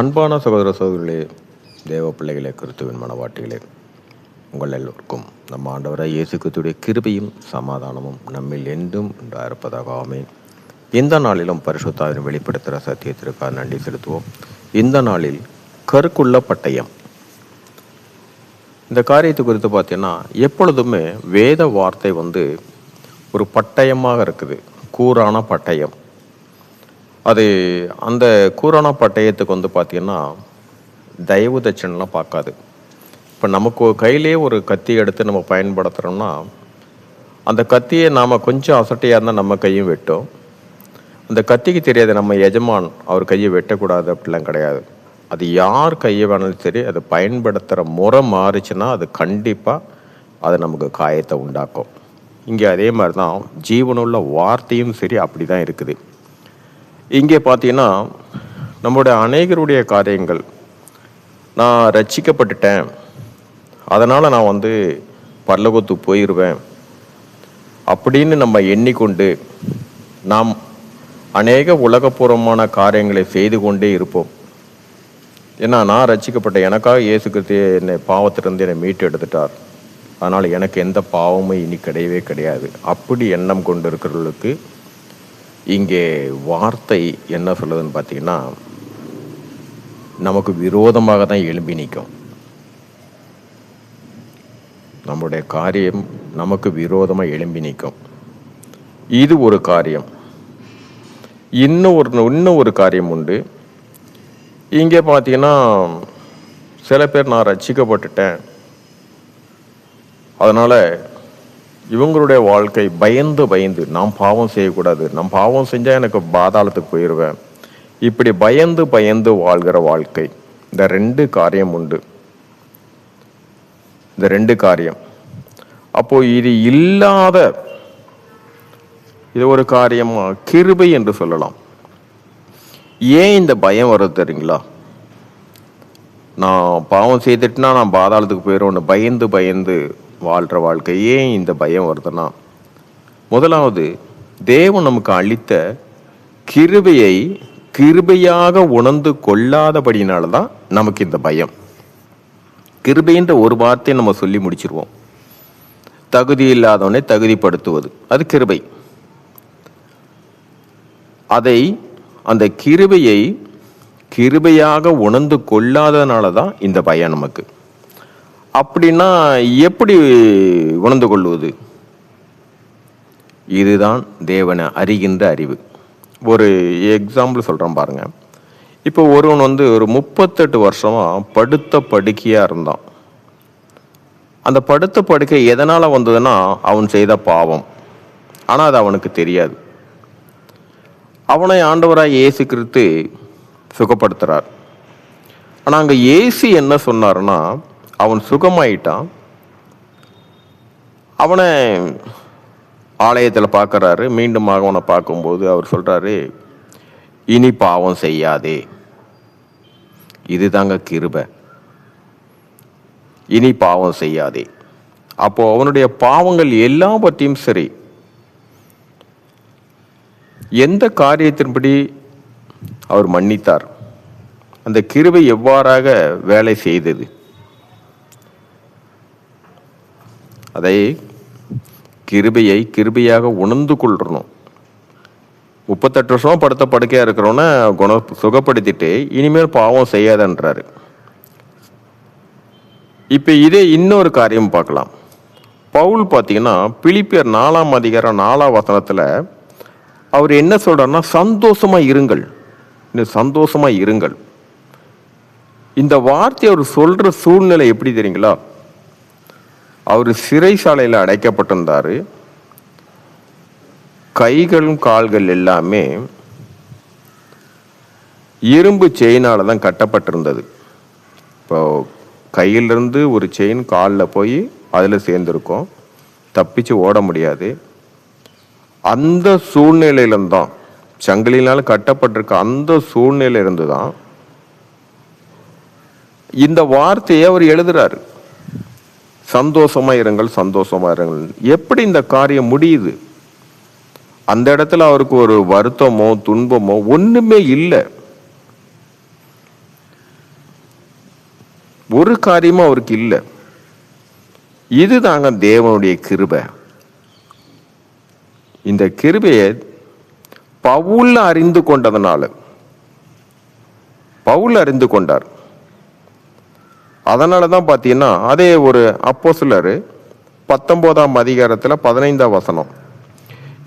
அன்பான சகோதர சகோதரிகளே தேவ பிள்ளைகளே கிறிஸ்துவின் மனவாட்டிகளே உங்கள் எல்லோருக்கும் நம்ம ஆண்டவராக இயேசு கிறிஸ்துடைய கிருபையும் சமாதானமும் நம்மில் என்றும் இருப்பதாக ஆமேன். இந்த நாளிலும் பரிசுத்தாவின் வெளிப்படுத்துகிற சத்தியத்திற்காக நன்றி செலுத்துவோம். இந்த நாளில் கருக்குள்ள பட்டயம். இந்த காரியத்தை குறித்து பார்த்தீங்கன்னா எப்பொழுதுமே வேத வார்த்தை வந்து ஒரு பட்டயமாக இருக்குது. கூரான பட்டயம். அது அந்த கூரான பட்டயத்துக்கு வந்து பார்த்தீங்கன்னா தயவு தட்சணெலாம் பார்க்காது. இப்போ நமக்கு கையிலே ஒரு கத்தி எடுத்து நம்ம பயன்படுத்துகிறோம்னா அந்த கத்தியை நாம் கொஞ்சம் அசட்டையாக இருந்தால் நம்ம கையும் வெட்டும். அந்த கத்திக்கு தெரியாது நம்ம எஜமான் அவர் கையை வெட்டக்கூடாது அப்படிலாம் கிடையாது. அது யார் கையை வேணாலும் சரி அதை பயன்படுத்துகிற முறை மாறுச்சுன்னா அது கண்டிப்பாக அது நமக்கு காயத்தை உண்டாக்கும். இங்கே அதே மாதிரி தான் ஜீவனுள்ள வார்த்தையும் சரி அப்படி தான் இருக்குது. இங்கே பார்த்தீங்கன்னா நம்முடைய அநேகருடைய காரியங்கள். நான் ரட்சிக்கப்பட்டுட்டேன். அதனால் நான் வந்து பல்லகத்து போயிடுவேன் அப்படின்னு நம்ம எண்ணிக்கொண்டு நாம் அநேக உலகப்பூர்வமான காரியங்களை செய்து கொண்டே இருப்போம். ஏன்னா நான் ரட்சிக்கப்பட்ட எனக்காக இயேசு கிறிஸ்து என்னை பாவத்திலிருந்து என்னை மீட்டு எடுத்துட்டார். அதனால் எனக்கு எந்த பாவமும் இனி கிடையவே கிடையாது. அப்படி எண்ணம் கொண்டு இருக்கிறவர்களுக்கு இங்கே வார்த்தை என்ன சொல்லுதுன்னு பார்த்தீங்கன்னா நமக்கு விரோதமாக தான் எழும்பி நிற்கும். நம்முடைய காரியம் நமக்கு விரோதமாக எழும்பி நிற்கும். இது ஒரு காரியம். இன்னும் ஒரு இன்னும் ஒரு காரியம் உண்டு. இங்கே பார்த்தீங்கன்னா சில பேர் நான் ரட்சிக்கப்பட்டுட்டேன் அதனால் இவங்களுடைய வாழ்க்கை பயந்து பயந்து நாம் பாவம் செய்யக்கூடாது. நாம் பாவம் செஞ்சால் எனக்கு பாதாளத்துக்கு போயிடுவேன் இப்படி பயந்து பயந்து வாழ்கிற வாழ்க்கை. இந்த ரெண்டு காரியம் உண்டு. இந்த ரெண்டு காரியம். அப்போது இது இல்லாத இது ஒரு காரியமா கிருபை என்று சொல்லலாம். ஏன் இந்த பயம் வருது தெரியுங்களா? நான் பாவம் செய்துட்டுனா நான் பாதாளத்துக்கு போயிடுவேன்னு பயந்து பயந்து வாழ்கிற வாழ்க்கையே இந்த பயம் வருதுன்னா முதலாவது தேவன் நமக்கு அளித்த கிருபையை கிருபையாக உணர்ந்து கொள்ளாதபடினால தான் நமக்கு இந்த பயம். கிருபைன்ற ஒரு வார்த்தையை நம்ம சொல்லி முடிச்சிருவோம். தகுதி இல்லாதவனை தகுதிப்படுத்துவது அது கிருபை. அதை அந்த கிருபையை கிருபையாக உணர்ந்து கொள்ளாதனால தான் இந்த பயம் நமக்கு. அப்படின்னா எப்படி உணர்ந்து கொள்வது? இதுதான் தேவனை அறிகின்ற அறிவு. ஒரு எக்ஸாம்பிள் சொல்கிறேன் பாருங்கள் இப்போ ஒருவன் வந்து ஒரு முப்பத்தெட்டு வருஷமாக படுத்த படுக்கையாக இருந்தான். அந்த படுத்த படுக்கை எதனால் வந்ததுன்னா அவன் செய்த பாவம். ஆனால் அது அவனுக்கு தெரியாது. அவனை ஆண்டவராக இயேசு கிறித்து சுகப்படுத்துகிறார் ஆனால் அங்கே ஏசி என்ன சொன்னார்னா அவன் சுகமாயிட்டான். அவனை ஆலயத்தில் பார்க்குறாரு. மீண்டும் அவனை பார்க்கும்போது அவர் சொல்கிறாரு இனி பாவம் செய்யாதே. இதுதாங்க கிருபை. இனி பாவம் செய்யாதே. அப்போது அவனுடைய பாவங்கள் எல்லாவற்றையும் சரி எந்த காரியத்தின்படி அவர் மன்னித்தார் அந்த கிருபை எவ்வாறாக வேலை செய்தது? அதை கிருபையை கிருபையாக உணர்ந்து கொள்ளணும். முப்பத்தெட்டு வருஷம் படுத்த படுக்கையாக இருக்கிறவன குண சுகப்படுத்திட்டு இனிமேல் பாவம் செய்யாதன்றாரு. இப்போ இதே இன்னொரு காரியம் பார்க்கலாம். பவுல் பார்த்தீங்கன்னா பிலிப்பியர் நாலாம் அதிகாரம் நாலாம் வசனத்தில் அவர் என்ன சொல்கிறாருன்னா சந்தோஷமாக இருங்கள். இந்த சந்தோஷமாக இருங்கள். இந்த வார்த்தை அவர் சொல்கிற சூழ்நிலை எப்படி தெரியுங்களா? அவர் சிறைசாலையில் அடைக்கப்பட்டிருந்தார். கைகளும் கால்கள் எல்லாமே இரும்பு செயினால் தான் கட்டப்பட்டிருந்தது. இப்போ கையிலிருந்து ஒரு செயின் காலில் போய் அதில் சேர்ந்துருக்கும். தப்பிச்சு ஓட முடியாது. அந்த சூழ்நிலையிலிருந்தான் சங்கிலினால் கட்டப்பட்டிருக்க அந்த சூழ்நிலையிலிருந்து தான் இந்த வார்த்தையை அவர் எழுதுறாரு. சந்தோஷமா இருங்கள் சந்தோஷமாக இருங்கள். எப்படி இந்த காரியம் முடியுது? அந்த இடத்துல அவருக்கு ஒரு வருத்தமோ துன்பமோ ஒன்றுமே இல்லை. ஒரு காரியமும் அவருக்கு இல்லை. இதுதாங்க தேவனுடைய கிருபை. இந்த கிருபையை பவுல் அறிந்து கொண்டதுனால பவுல் அறிந்து கொண்டார். அதனால தான் பார்த்தீங்கன்னா அதே ஒரு அப்போ சிலர் பத்தொம்போதாம் அதிகாரத்தில் பதினைந்தாம் வசனம்.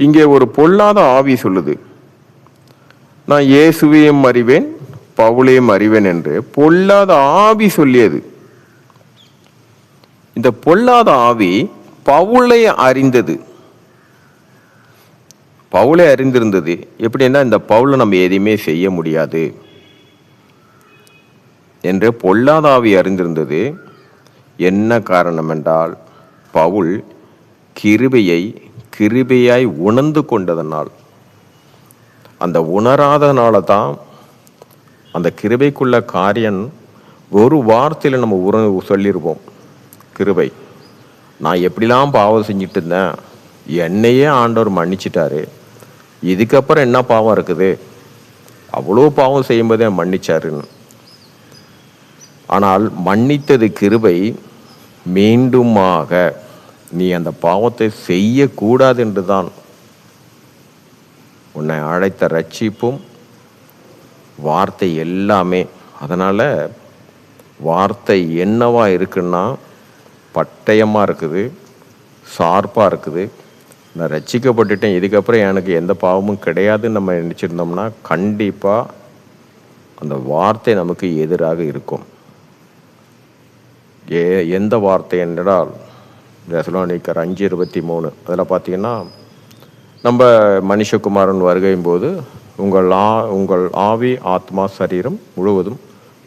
இங்கே ஒரு பொல்லாத ஆவி சொல்லுது. நான் இயேசுவையும் அறிவேன் பவுலையும் அறிவேன் என்று பொல்லாத ஆவி சொல்லியது. இந்த பொல்லாத ஆவி பவுளை அறிந்தது. பவுளை அறிந்திருந்தது. எப்படின்னா இந்த பவுலை நம்ம எதையுமே செய்ய முடியாது. என்று பொல்லாதாவி அறிந்திருந்தது. என்ன காரணம் என்றால் பவுல் கிருபையை கிருபையாய் உணர்ந்து கொண்டதனால். அந்த உணராதனால தான் அந்த கிருபைக்குள்ள காரியம் ஒரு வார்த்தையில் நம்ம உற சொல்லியிருப்போம் கிருபை. நான் எப்படிலாம் பாவம் செஞ்சுட்டு இருந்தேன் என்னையே ஆண்டவர் மன்னிச்சிட்டாரு. இதுக்கப்புறம் என்ன பாவம் இருக்குது? அவ்வளோ பாவம் செய்யும்போதே மன்னிச்சாருன்னு. ஆனால் மன்னித்தது கிருபை மீண்டுமாக. நீ அந்த பாவத்தை செய்யக்கூடாது என்று தான் உன்னை அழைத்த ரட்சிப்பும் வார்த்தை எல்லாமே. அதனால் வார்த்தை என்னவா இருக்குன்னா பட்டயமாக இருக்குது ஷார்ப்பாக இருக்குது. நான் ரட்சிக்கப்பட்டுட்டேன் இதுக்கப்புறம் எனக்கு எந்த பாவமும் கிடையாதுன்னு நம்ம நினச்சிருந்தோம்னா கண்டிப்பாக அந்த வார்த்தை நமக்கு எதிராக இருக்கும். ஏ எந்த வார்த்தை என்றால் தெசலோனிக்கர் அஞ்சு இருபத்தி மூணு. அதில் பார்த்தீங்கன்னா நம்ம மனுஷகுமாரன் வருகையும் போது உங்கள் ஆ உங்கள் ஆவி ஆத்மா சரீரம் முழுவதும்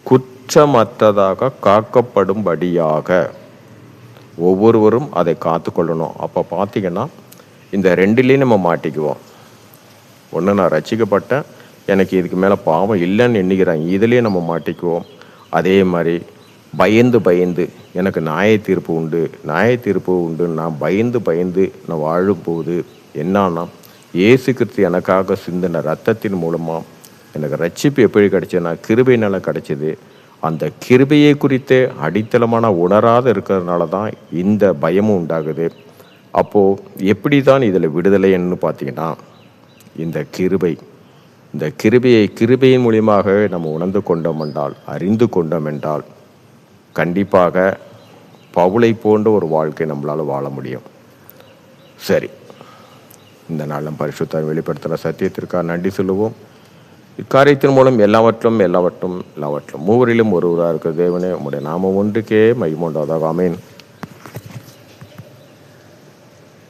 குற்றமற்றதாக காக்கப்படும்படியாக ஒவ்வொருவரும் அதை காத்துக்கொள்ளணும் அப்போ பார்த்தீங்கன்னா இந்த ரெண்டுலேயும் நம்ம மாட்டிக்குவோம். ஒன்று நான் ரசிக்கப்பட்டேன். எனக்கு இதுக்கு மேலே பாவம் இல்லைன்னு எண்ணிக்கிறேன் இதுலேயே நம்ம மாட்டிக்குவோம். அதே மாதிரி பயந்து பயந்து எனக்கு நியாய தீர்ப்பு உண்டு. நியாய தீர்ப்பு உண்டு நான் பயந்து பயந்து நான் வாழும்போது என்னன்னா இயேசு கிறிஸ்து எனக்காக சிந்தின ரத்தத்தின் மூலமாக எனக்கு ரட்சிப்பு எப்படி கிடைச்சதுன்னா கிருபையினால் கிடைச்சது. அந்த கிருபையை குறித்து அடித்தளமான உணராத இருக்கிறதுனால தான் இந்த பயமும் உண்டாகுது. அப்போது எப்படி தான் இதில் விடுதலைன்னு பார்த்தீங்கன்னா இந்த கிருபை இந்த கிருபையை கிருபையின் மூலியமாக நம்ம உணர்ந்து கொண்டோம் என்றால் அறிந்து கொண்டோம் என்றால் கண்டிப்பாக பவுளை போன்ற ஒரு வாழ்க்கை நம்மளால் வாழ முடியும். சரி. இந்த நாளும் பரிசுத்தம் வெளிப்படுத்துகிற சத்தியத்திற்காக நன்றி சொல்லுவோம். இக்காரியத்தின் மூலம் எல்லாவற்றும் எல்லாவற்றும் எல்லாவற்றும். மூவரிலும் ஒருவராக இருக்கிற தேவனே உங்களுடைய நாமம் ஒன்றுக்கே மைமுண்டாதாக அமேன்